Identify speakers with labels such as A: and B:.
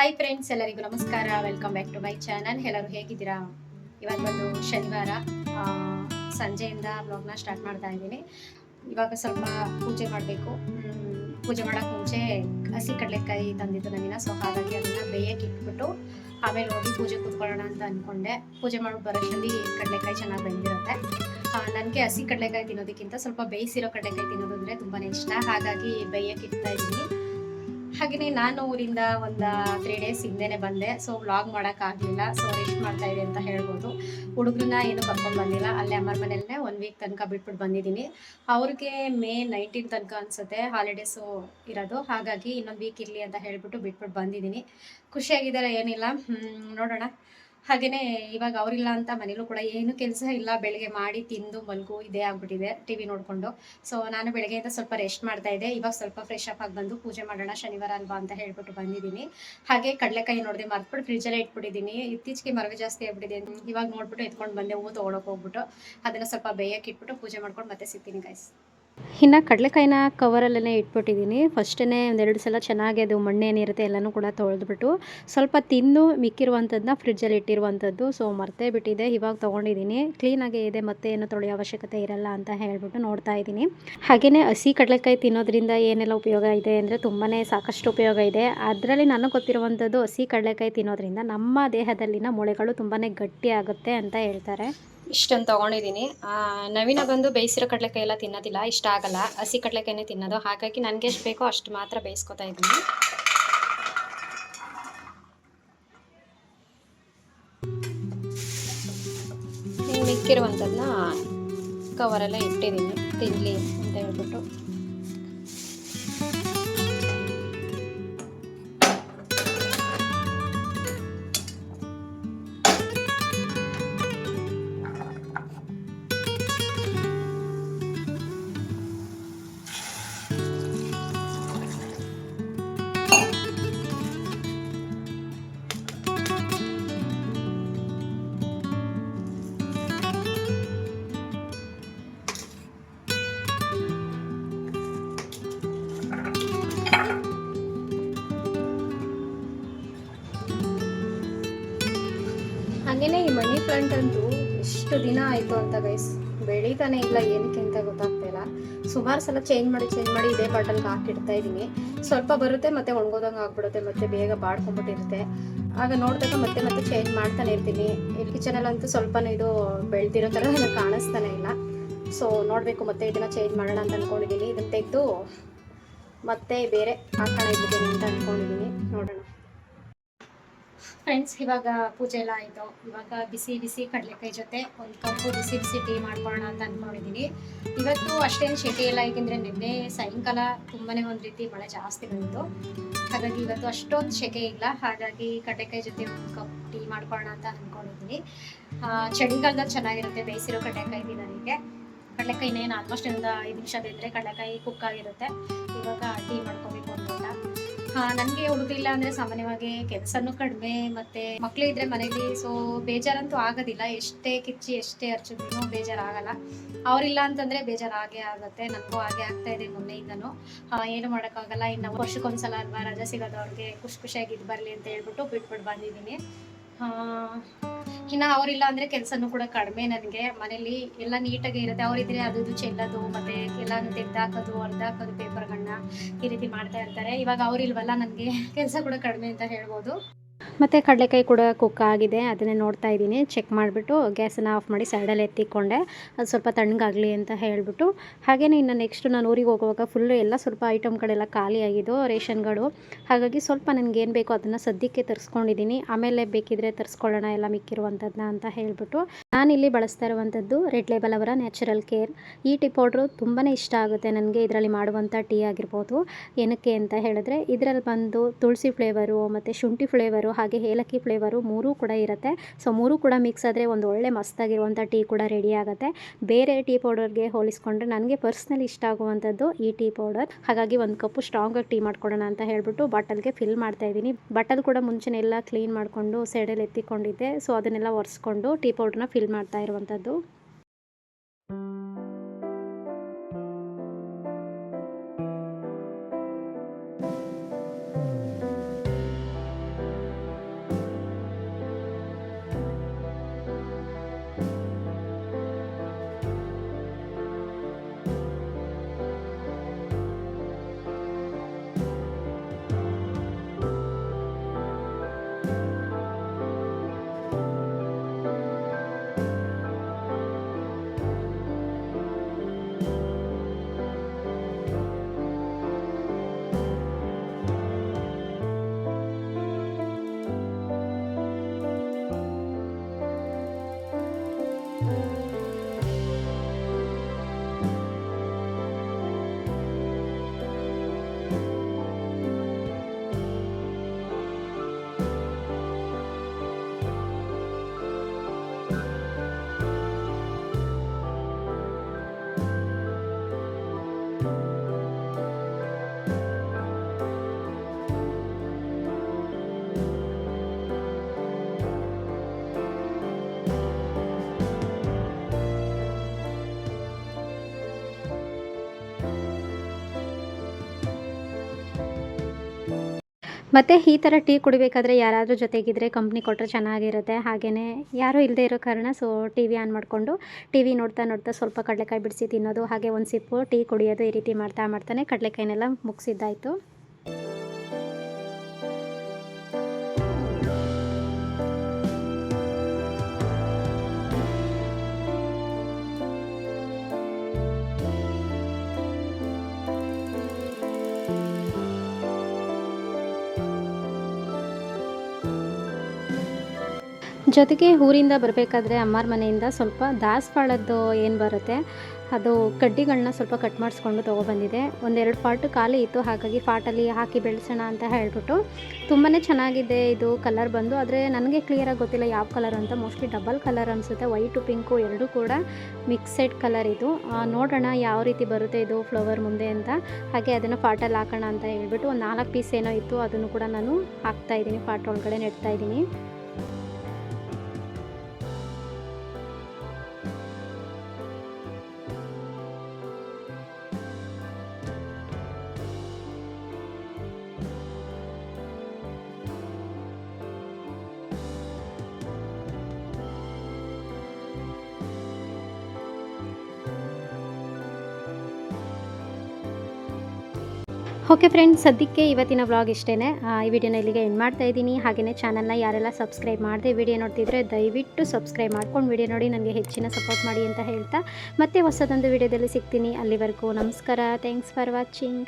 A: Hi friends ಎಲ್ಲರಿಗೂ ನಮಸ್ಕಾರ. Welcome back to my channel ಎಲ್ಲರೂ ಹೇಗಿದ್ದೀರಾ? ಇವಾಗ ಬಂದು ಶನಿವಾರ. ಸಂಜೆಯಿಂದ ಬ್ಲಾಗ್ನ ಸ್ಟಾರ್ಟ್ ಮಾಡ್ತಾ ಇದ್ದೀನಿ. ಇವಾಗ ಸ್ವಲ್ಪ ಪೂಜೆ ಮಾಡಬೇಕು. ಪೂಜೆ ಮಾಡೋಕ್ಕೆ ಮುಂಚೆ ಹಸಿ ಕಡಲೆಕಾಯಿ ತಂದಿದ್ದು ನವೀನ. ಸೊ ಹಾಗಾಗಿ ಅದನ್ನ ಬೇಯಕ್ಕೆ ಇಟ್ಬಿಟ್ಟು ಆಮೇಲೆ ಹೋಗಿ ಪೂಜೆ ಕೂತ್ಕೊಳ್ಳೋಣ ಅಂತ ಅಂದ್ಕೊಂಡೆ ಪೂಜೆ ಮಾಡೋ ಬರೋಷ್ಟರಲ್ಲಿ ಕಡಲೆಕಾಯಿ ಚೆನ್ನಾಗಿ ಬೆಂದಿರುತ್ತೆ. ನನಗೆ ಹಸಿ ಕಡಲೆಕಾಯಿ ತಿನ್ನೋದಕ್ಕಿಂತ ಸ್ವಲ್ಪ ಬೇಯಿಸಿರೋ ಕಡಲೆಕಾಯಿ ತಿನ್ನೋದು ಅಂದರೆ ತುಂಬಾ ಇಷ್ಟ. ಹಾಗಾಗಿ ಬೇಯಕ್ಕೆ ಇಡ್ತಾ ಇದ್ದೀನಿ. ಹಾಗೆಯೇ ನಾನು ಊರಿಂದ ಒಂದು ತ್ರೀ ಡೇಸ್ ಹಿಂದೆನೆ ಬಂದೆ. ಸೊ ವ್ಲಾಗ್ ಮಾಡೋಕ್ಕಾಗಲಿಲ್ಲ ಸೊ ರೆಸ್ಟ್ ಮಾಡ್ತಾ ಇದೆ ಅಂತ ಹೇಳ್ಬೋದು. ಹುಡುಗರನ್ನ ಏನು ಕರ್ಕೊಂಡು ಬಂದಿಲ್ಲ. ಅಲ್ಲೇ ಅಮ್ಮರ ಮನೆಯಲ್ಲೇ ಒನ್ ವೀಕ್ ತನಕ ಬಿಟ್ಬಿಟ್ಟು ಬಂದಿದ್ದೀನಿ. ಅವ್ರಿಗೆ ಮೇ ನೈನ್ಟೀನ್ ತನಕ ಅನಿಸುತ್ತೆ. ಹಾಲಿಡೇಸು ಇರೋದು. ಹಾಗಾಗಿ ಇನ್ನೊಂದು ವೀಕ್ ಇರಲಿ ಅಂತ ಹೇಳ್ಬಿಟ್ಟು ಬಿಟ್ಬಿಟ್ಟು ಬಂದಿದ್ದೀನಿ. ಖುಷಿಯಾಗಿದ್ದಾರೆ, ಏನಿಲ್ಲ. ನೋಡೋಣ. ಹಾಗೆಯೇ ಇವಾಗ ಅವರಿಲ್ಲ ಅಂತ ಮನೇಲೂ ಕೂಡ ಏನು ಕೆಲಸ ಇಲ್ಲ, ಬೆಳಗ್ಗೆ ಮಾಡಿ ತಿಂದು ಮಲ್ಗು, ಇದೇ ಆಗ್ಬಿಟ್ಟಿದೆ ಟಿ ವಿ ನೋಡಿಕೊಂಡು. ಸೊ ನಾನು ಬೆಳಗ್ಗೆಯಿಂದ ಸ್ವಲ್ಪ ರೆಸ್ಟ್ ಮಾಡ್ತಾ ಇದ್ದೆ. ಇವಾಗ ಸ್ವಲ್ಪ ಫ್ರೆಶ್ ಅಪ್ ಆಗಿ ಬಂದು ಪೂಜೆ ಮಾಡೋಣ ಶನಿವಾರ ಅಲ್ವಾ ಅಂತ ಹೇಳ್ಬಿಟ್ಟು ಬಂದಿದ್ದೀನಿ. ಹಾಗೆ ಕಡಲೆಕಾಯಿ ನೋಡಿದೆ ಮರ್ತ್ಬಿಟ್ಟು ಫ್ರಿಜ್ಜಲ್ಲೇ ಇಟ್ಬಿಟ್ಟಿದ್ದೀನಿ. ಇತ್ತೀಚೆಗೆ ಮರವೆ ಜಾಸ್ತಿ ಆಗ್ಬಿಟ್ಟಿದೆ ಇವಾಗ ನೋಡ್ಬಿಟ್ಟು ಎತ್ಕೊಂಡು ಬಂದೆ, ಹೂವು ತೊಗೊಳಕ್ಕೆ ಹೋಗ್ಬಿಟ್ಟು. ಅದನ್ನು ಸ್ವಲ್ಪ ಬೇಯಕ್ಕೆ ಇಟ್ಬಿಟ್ಟು ಪೂಜೆ ಮಾಡ್ಕೊಂಡು ಮತ್ತೆ ಸಿಗ್ತೀನಿ ಗೈಸ್
B: ಇನ್ನು ಕಡಲೆಕಾಯಿನ ಕವರಲ್ಲೇ ಇಟ್ಬಿಟ್ಟಿದ್ದೀನಿ ಫಸ್ಟೇ ಒಂದೆರಡು ಸಲ ಚೆನ್ನಾಗಿ ಅದು ಮಣ್ಣೇನಿರುತ್ತೆ ಎಲ್ಲನೂ ಕೂಡ ತೊಳೆದ್ಬಿಟ್ಟು ಸ್ವಲ್ಪ ತಿಂದು ಮಿಕ್ಕಿರುವಂಥದ್ದನ್ನ ಫ್ರಿಜ್ಜಲ್ಲಿ ಇಟ್ಟಿರುವಂಥದ್ದು. ಸೊ ಮರ್ತೇ ಬಿಟ್ಟಿದೆ. ಇವಾಗ ತೊಗೊಂಡಿದ್ದೀನಿ ಕ್ಲೀನಾಗೇ ಇದೆ. ಮತ್ತೆ ಏನು ತೊಳೆಯೋ ಅವಶ್ಯಕತೆ ಇರಲ್ಲ ಅಂತ ಹೇಳ್ಬಿಟ್ಟು ನೋಡ್ತಾ ಇದ್ದೀನಿ ಹಾಗೆಯೇ ಹಸಿ ಕಡಲೆಕಾಯಿ ತಿನ್ನೋದ್ರಿಂದ ಏನೆಲ್ಲ ಉಪಯೋಗ ಇದೆ ಅಂದರೆ ತುಂಬಾ ಸಾಕಷ್ಟು ಉಪಯೋಗ ಇದೆ. ಅದರಲ್ಲಿ ನನಗೆ ಗೊತ್ತಿರುವಂಥದ್ದು ಹಸಿ ಕಡಲೆಕಾಯಿ ತಿನ್ನೋದ್ರಿಂದ ನಮ್ಮ ದೇಹದಲ್ಲಿನ ಮೊಳೆಗಳು ತುಂಬಾ ಗಟ್ಟಿ ಆಗುತ್ತೆ ಅಂತ ಹೇಳ್ತಾರೆ.
A: ಇಷ್ಟೊಂದು ತೊಗೊಂಡಿದ್ದೀನಿ. ನವೀನ ಬಂದು ಬೇಯಿಸಿರೋ ಕಡಲೆಕಾಯಿ ಎಲ್ಲ ತಿನ್ನೋದಿಲ್ಲ, ಇಷ್ಟ ಆಗಲ್ಲ. ಹಸಿ ಕಡಲೆಕಾಯಿನೇ ತಿನ್ನೋದು. ಹಾಗಾಗಿ ನನಗೆ ಎಷ್ಟು ಬೇಕೋ ಅಷ್ಟು ಮಾತ್ರ ಬೇಯಿಸ್ಕೊತಾ ಇದ್ದೀನಿ. ಮಿಕ್ಕಿರುವಂಥದ್ದನ್ನ ಕವರೆಲ್ಲ ಇಟ್ಟಿದ್ದೀನಿ. ತಿನ್ನಲಿ ಅಂತ ಹೇಳ್ಬಿಟ್ಟು. ಹಾಗೇನೆ ಈ ಮನಿ ಪ್ಲಾಂಟ್ ಅಂತೂ ಎಷ್ಟು ದಿನ ಆಯಿತು ಅಂತ ಗೈಸ್ ಬೆಳೀತಾನೆ ಇಲ್ಲ, ಏನಕ್ಕೆ ಅಂತ ಗೊತ್ತಾಗ್ತಾ ಇಲ್ಲ. ಸುಮಾರು ಸಲ ಚೇಂಜ್ ಮಾಡಿ ಚೇಂಜ್ ಮಾಡಿ ಇದೇ ಬಾಟಲ್ಗೆ ಹಾಕಿಡ್ತಾ ಇದ್ದೀನಿ. ಸ್ವಲ್ಪ ಬರುತ್ತೆ, ಮತ್ತೆ ಒಣಗೋದಂಗೆ ಆಗ್ಬಿಡುತ್ತೆ, ಮತ್ತೆ ಬೇಗ ಬಾಡ್ಕೊಂಡ್ಬಿಟ್ಟಿರುತ್ತೆ. ಆಗ ನೋಡಿದಾಗ ಮತ್ತೆ ಮತ್ತೆ ಚೇಂಜ್ ಮಾಡ್ತಾನೆ ಇರ್ತೀನಿ. ಇಲ್ಲಿ ಕಿಚನಲ್ಲಂತೂ ಸ್ವಲ್ಪ ಇದು ಬೆಳ್ದಿರೋ ಥರ ನನಗೆ ಕಾಣಿಸ್ತಾನೆ ಇಲ್ಲ. ಸೊ ನೋಡಬೇಕು ಮತ್ತೆ ಇದನ್ನ ಚೇಂಜ್ ಮಾಡೋಣ ಅಂತ ಅಂದ್ಕೊಂಡಿದ್ದೀನಿ ಇದನ್ನ ತೆಗೆದು ಮತ್ತೆ ಬೇರೆ ಹಾಕೋಣ ಇದ್ದೀನಿ ಅಂತ ಅಂದ್ಕೊಂಡಿದ್ದೀನಿ ನೋಡೋಣ. ಫ್ರೆಂಡ್ಸ್ ಇವಾಗ ಪೂಜೆ ಎಲ್ಲ ಆಯಿತು. ಇವಾಗ ಬಿಸಿ ಬಿಸಿ ಕಡಲೆಕಾಯಿ ಜೊತೆ ಒಂದು ಕಪ್ಪು ಬಿಸಿ ಬಿಸಿ ಟೀ ಮಾಡ್ಕೊಳ್ಳೋಣ ಅಂತ ಅಂದ್ಕೊಂಡಿದ್ದೀನಿ ಇವತ್ತು ಅಷ್ಟೇನು ಶೆಕೆ ಇಲ್ಲ ಏಕೆಂದರೆ ನಿನ್ನೆ ಸಾಯಂಕಾಲ ತುಂಬಾ ಒಂದು ರೀತಿ ಮಳೆ ಜಾಸ್ತಿ ಬಂತು ಹಾಗಾಗಿ ಇವತ್ತು ಅಷ್ಟೊಂದು ಶೆಕೆ ಇಲ್ಲ. ಹಾಗಾಗಿ ಕಡಲೆಕಾಯಿ ಜೊತೆ ಒಂದು ಕಪ್ ಟೀ ಮಾಡ್ಕೊಳ್ಳೋಣ ಅಂತ ಅಂದ್ಕೊಂಡಿದ್ದೀನಿ ಚಳಿಗಾಲದಲ್ಲಿ ಚೆನ್ನಾಗಿರುತ್ತೆ, ಬೇಯಿಸಿರೋ ಕಡಲೆಕಾಯಿ ತಿನ್ನೋದಕ್ಕೆ. ಕಡಲೆಕಾಯಿ ಇನ್ನೇನು ಆಲ್ಮೋಸ್ಟ್ ಒಂದು ಐದು ನಿಮಿಷ ಬಿದ್ದರೆ ಕಡಲೆಕಾಯಿ ಕುಕ್ ಆಗಿರುತ್ತೆ. ಇವಾಗ ಟೀ ಮಾಡ್ಕೋಬೇಕು ಅನ್ಕೊಂಡ ನನಗೆ ಹುಡುಗಿಲ್ಲ ಅಂದ್ರೆ ಸಾಮಾನ್ಯವಾಗಿ ಕೆಲಸನೂ ಕಡಿಮೆ, ಮತ್ತೆ ಮಕ್ಳು ಇದ್ರೆ ಮನೇಲಿ ಸೊ ಬೇಜಾರಂತೂ ಆಗೋದಿಲ್ಲ. ಎಷ್ಟೇ ಕಿಚ್ಚಿ, ಎಷ್ಟೇ ಅರ್ಚಿದ್ರು ಬೇಜಾರಾಗಲ್ಲ. ಅವರಿಲ್ಲ ಅಂತಂದರೆ ಬೇಜಾರಾಗೇ ಆಗುತ್ತೆ. ನನಗೂ ಹಾಗೆ ಆಗ್ತಾ ಇದೆ ಮೊನ್ನೆಯಿಂದನೂ. ಏನು ಮಾಡೋಕ್ಕಾಗಲ್ಲ. ಇನ್ನು ವರ್ಷಕ್ಕೊಂದ್ಸಲ ಅಲ್ವಾ ರಜಾ ಸಿಗೋದು ಅವ್ರಿಗೆ, ಖುಷಿ ಖುಷಿಯಾಗಿ ಇದು ಬರಲಿ ಅಂತ ಹೇಳ್ಬಿಟ್ಟು ಬಿಟ್ಬಿಟ್ಟು ಬಂದಿದ್ದೀನಿ. ಇನ್ನು ಅವರಿಲ್ಲ ಅಂದ್ರೆ ಕೆಲಸನೂ ಕೂಡ ಕಡಿಮೆ ನನಗೆ. ಮನೇಲಿ ಎಲ್ಲ ನೀಟಾಗಿ ಇರುತ್ತೆ. ಅವ್ರಿದ್ರೆ ಅದು ಇದು ಚೆಲ್ಲೋದು, ಮತ್ತೆ ಎಲ್ಲಾನು ತೆಗ್ದಾಕೋದು ಹೊರ್ದಾಕೋದು ಪೇಪರ್ಗಳನ್ನ ಈ ರೀತಿ ಮಾಡ್ತಾ ಇರ್ತಾರೆ. ಇವಾಗ ಅವ್ರಿಲ್ವಲ್ಲ ನನಗೆ ಕೆಲಸ ಕೂಡ ಕಡಿಮೆ ಅಂತ ಹೇಳ್ಬೋದು.
B: ಮತ್ತು ಕಡಲೆಕಾಯಿ ಕೂಡ ಕುಕ್ ಆಗಿದೆ, ಅದನ್ನೇ ನೋಡ್ತಾ ಇದ್ದೀನಿ. ಚೆಕ್ ಮಾಡಿಬಿಟ್ಟು ಗ್ಯಾಸನ್ನು ಆಫ್ ಮಾಡಿ ಸೈಡಲ್ಲಿ ಎತ್ತಿಕೊಂಡೆ. ಅದು ಸ್ವಲ್ಪ ತಣ್ಣಗಾಗಲಿ ಅಂತ ಹೇಳಿಬಿಟ್ಟು. ಹಾಗೆಯೇ ಇನ್ನು ನೆಕ್ಸ್ಟ್ ನಾನು ಊರಿಗೆ ಹೋಗುವಾಗ ಫುಲ್ಲು ಎಲ್ಲ ಸ್ವಲ್ಪ ಐಟಮ್ಗಳೆಲ್ಲ ಖಾಲಿ ಆಗಿದ್ದು ರೇಷನ್ಗಳು ಹಾಗಾಗಿ ಸ್ವಲ್ಪ ನನಗೇನು ಬೇಕೋ ಅದನ್ನು ಸದ್ಯಕ್ಕೆ ತರಿಸ್ಕೊಂಡಿದ್ದೀನಿ. ಆಮೇಲೆ ಬೇಕಿದ್ರೆ ತರಿಸ್ಕೊಳ್ಳೋಣ, ಎಲ್ಲ ಮಿಕ್ಕಿರುವಂಥದ್ದನ್ನ ಅಂತ ಹೇಳಿಬಿಟ್ಟು. ನಾನಿಲ್ಲಿ ಬಳಸ್ತಾ ಇರುವಂಥದ್ದು ರೆಡ್ ಲೇಬಲ್ ಅವರ ನ್ಯಾಚುರಲ್ ಕೇರ್ ಈ ಟೀ ಪೌಡ್ರು ತುಂಬಾ ಇಷ್ಟ ಆಗುತ್ತೆ ನನಗೆ. ಇದರಲ್ಲಿ ಮಾಡುವಂಥ ಟೀ ಆಗಿರ್ಬೋದು. ಏನಕ್ಕೆ ಅಂತ ಹೇಳಿದ್ರೆ, ಇದರಲ್ಲಿ ಬಂದು ತುಳಸಿ ಫ್ಲೇವರು ಮತ್ತು ಶುಂಠಿ ಫ್ಲೇವರು ಹಾಗೆ ಏಲಕ್ಕಿ ಫ್ಲೇವರು ಮೂರೂ ಕೂಡ ಇರುತ್ತೆ. ಸೊ ಮೂರೂ ಕೂಡ ಮಿಕ್ಸ್ ಆದರೆ ಒಂದು ಒಳ್ಳೆ ಮಸ್ತಾಗಿರುವಂಥ ಟೀ ಕೂಡ ರೆಡಿ ಆಗುತ್ತೆ. ಬೇರೆ ಟೀ ಪೌಡರ್ಗೆ ಹೋಲಿಸ್ಕೊಂಡ್ರೆ ನನಗೆ ಪರ್ಸ್ನಲಿ ಇಷ್ಟ ಆಗುವಂಥದ್ದು ಈ ಟೀ ಪೌಡರ್ ಹಾಗಾಗಿ ಒಂದು ಕಪ್ಪು ಸ್ಟ್ರಾಂಗಾಗಿ ಟೀ ಮಾಡ್ಕೊಡೋಣ ಅಂತ ಹೇಳ್ಬಿಟ್ಟು ಬಾಟಲ್ಗೆ ಫಿಲ್ ಮಾಡ್ತಾ ಇದ್ದೀನಿ. ಬಾಟಲ್ ಕೂಡ ಮುಂಚೆನೆ ಎಲ್ಲ ಕ್ಲೀನ್ ಮಾಡಿಕೊಂಡು ಸೈಡಲ್ಲಿ ಎತ್ತಿಕೊಂಡಿದ್ದೆ. ಸೊ ಅದನ್ನೆಲ್ಲ ಒರೆಸ್ಕೊಂಡು ಟೀ ಪೌಡ್ರನ್ನ ಫಿಲ್ ಮಾಡ್ತಾ ಇರುವಂಥದ್ದು. you ಮತ್ತು ಈ ಥರ ಟೀ ಕುಡಿಬೇಕಾದ್ರೆ ಯಾರಾದರೂ ಜೊತೆಗಿದ್ರೆ ಕಂಪ್ನಿ ಕೊಟ್ಟರೆ ಚೆನ್ನಾಗಿರುತ್ತೆ. ಹಾಗೆಯೇ ಯಾರೂ ಇಲ್ಲದೆ ಇರೋ ಕಾರಣ ಸೊ ಟಿ ವಿ ಆನ್ ಮಾಡಿಕೊಂಡು ಟಿ ವಿ ನೋಡ್ತಾ ನೋಡ್ತಾ ಸ್ವಲ್ಪ ಕಡಲೆಕಾಯಿ ಬಿಡಿಸಿ ತಿನ್ನೋದು, ಹಾಗೆ ಒಂದು ಸಿಪ್ಪು ಟೀ ಕುಡಿಯೋದು ಈ ರೀತಿ ಮಾಡ್ತಾ ಮಾಡ್ತಾನೆ ಕಡಲೆಕಾಯಿನೆಲ್ಲ ಮುಗಿಸಿದ್ದಾಯಿತು. ಜೊತೆಗೆ ಊರಿಂದ ಬರಬೇಕಾದ್ರೆ ಅಮ್ಮಾರ ಮನೆಯಿಂದ ಸ್ವಲ್ಪ ದಾಸವಾಳದ್ದು ಏನು ಬರುತ್ತೆ, ಅದು ಕಡ್ಡಿಗಳನ್ನ ಸ್ವಲ್ಪ ಕಟ್ ಮಾಡಿಸ್ಕೊಂಡು ತೊಗೊಬಂದಿದೆ. ಒಂದೆರಡು ಪಾಟು ಖಾಲಿ ಇತ್ತು, ಹಾಗಾಗಿ ಪಾಟಲ್ಲಿ ಹಾಕಿ ಬೆಳೆಸೋಣ ಅಂತ ಹೇಳಿಬಿಟ್ಟು ತುಂಬಾ ಚೆನ್ನಾಗಿದೆ ಇದು ಕಲರ್ ಬಂದು. ಆದರೆ ನನಗೆ ಕ್ಲಿಯರಾಗಿ ಗೊತ್ತಿಲ್ಲ ಯಾವ ಕಲರ್ ಅಂತ. ಮೋಸ್ಟ್ಲಿ ಡಬಲ್ ಕಲರ್ ಅನಿಸುತ್ತೆ ವೈಟು ಪಿಂಕು ಎರಡೂ ಕೂಡ ಮಿಕ್ಸೆಡ್ ಕಲರ್ ಇದು. ನೋಡೋಣ ಯಾವ ರೀತಿ ಬರುತ್ತೆ ಇದು ಫ್ಲವರ್ ಮುಂದೆ ಅಂತ. ಹಾಗೆ ಅದನ್ನು ಪಾಟಲ್ಲಿ ಹಾಕೋಣ ಅಂತ ಹೇಳ್ಬಿಟ್ಟು ಒಂದು ನಾಲ್ಕು ಪೀಸ್ ಏನೋ ಇತ್ತು, ಅದನ್ನು ಕೂಡ ನಾನು ಹಾಕ್ತಾ ಇದ್ದೀನಿ, ಪಾಟ್ ಒಳಗಡೆ ನೆಡ್ತಾ ಓಕೆ ಫ್ರೆಂಡ್ಸ್ ಸದ್ಯಕ್ಕೆ ಇವತ್ತಿನ ವ್ಲಾಗ್ ಇಷ್ಟೇ ಈ ವಿಡಿಯೋನ ಇಲ್ಲಿಗೆ ಎಂಡ್ ಮಾಡ್ತಾ ಇದ್ದೀನಿ. ಹಾಗೆಯೇ ಚಾನಲ್ನ ಯಾರೆಲ್ಲ ಸಬ್ಸ್ಕ್ರೈಬ್ ಮಾಡಿದೆ ವಿಡಿಯೋ ನೋಡ್ತಿದ್ರೆ ದಯವಿಟ್ಟು ಸಬ್ಸ್ಕ್ರೈಬ್ ಮಾಡ್ಕೊಂಡು ವಿಡಿಯೋ ನೋಡಿ, ನನಗೆ ಹೆಚ್ಚಿನ ಸಪೋರ್ಟ್ ಮಾಡಿ ಅಂತ ಹೇಳ್ತಾ. ಮತ್ತೆ ಹೊಸದೊಂದು ವಿಡಿಯೋದಲ್ಲಿ ಸಿಗ್ತೀನಿ. ಅಲ್ಲಿವರೆಗೂ ನಮಸ್ಕಾರ. Thanks for watching